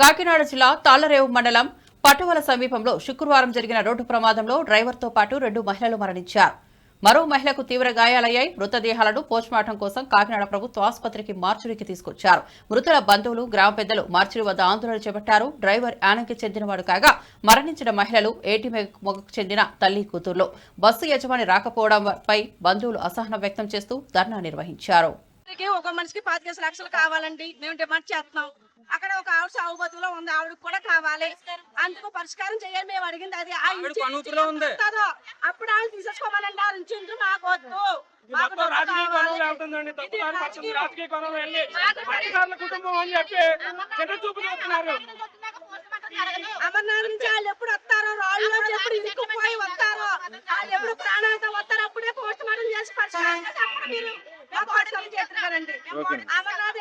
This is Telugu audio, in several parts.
కాకినాడ జిల్లా తాళ్ళరేవు మండలం పట్టువల సమీపంలో శుక్రవారం జరిగిన రోడ్డు ప్రమాదంలో డ్రైవర్తో పాటు రెండు మహిళలు మరణించారు. మరో మహిళకు తీవ్ర గాయాలయ్యాయి. మృతదేహాలను పోస్టుమార్టం కోసం కాకినాడ ప్రభుత్వ ఆసుపత్రికి మార్చురికి తీసుకొచ్చారు. మృతుల బంధువులు గ్రామ పెద్దలు మార్చురి వద్ద ఆందోళన చేపట్టారు. డ్రైవర్ యానంకి చెందినవాడు కాగా మరణించిన మహిళలు ఏటి మొగకు చెందిన తల్లి కూతుర్లు. బస్సు యజమాని రాకపోవడంపై బంధువులు అసహనం వ్యక్తం చేస్తూ ధర్నా నిర్వహించారు. ఒక మనిషికి పాతికేసి లక్షలు కావాలండి. మేము డిమాండ్ చేస్తున్నాం. అక్కడ ఒక ఆవిడ సాగు బతుకులో ఉంది. ఆవిడకి కూడా కావాలి. అందుకు పరిష్కారం చేయాలి. మేము అడిగింది అది. ఆవిడ అప్పుడు ఆవిడ తీసేసుకోమనండి. ఆ నుంచి ఇంటి మాకు వద్దు వెళ్ళి అధికారుల కుటుంబం అని చెప్పి చిన్న చూపు చూస్తున్నారు అమర్నాథ్ నుంచి వాళ్ళు ఎప్పుడు వస్తారో రాళ్ళు వస్తారో వాళ్ళు ఎప్పుడు ప్రాణాలతో వస్తారో అప్పుడే పోస్ట్ మార్టం చేసి పరిష్కారం అమర్నాథ్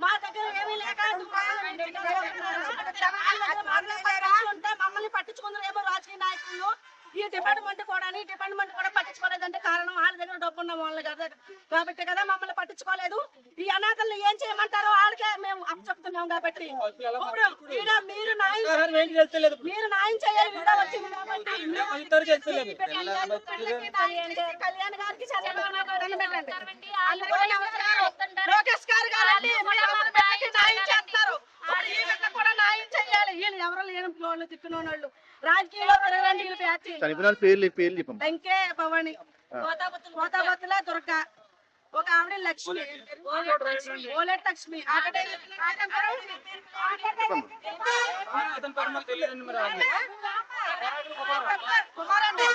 మా దగ్గర ఏమీ లేక కాబట్టి కదా మమ్మల్ని పట్టించుకోలేదు. ఈ అనాథల్ని ఏం చేయమంటారో వాళ్ళకే మేము అప్పచెప్తున్నాం కాబట్టి. మీరు మీరు న్యాయం చేయాలి. కూడా వచ్చింది కళ్యాణ్ గారికి. లోకేష్ గారు న్యాయం చేస్తారు. కూడా న్యాయం చేయాలి. వీళ్ళు ఎవరు లేని పేర్లు పేర్లు చెప్పండి వెంకే భవాని కోతాబత్తుల దుర్గ. ఒక ఆవిడ లక్ష్మి ఓలెట్ లక్ష్మి కుమార్ అండి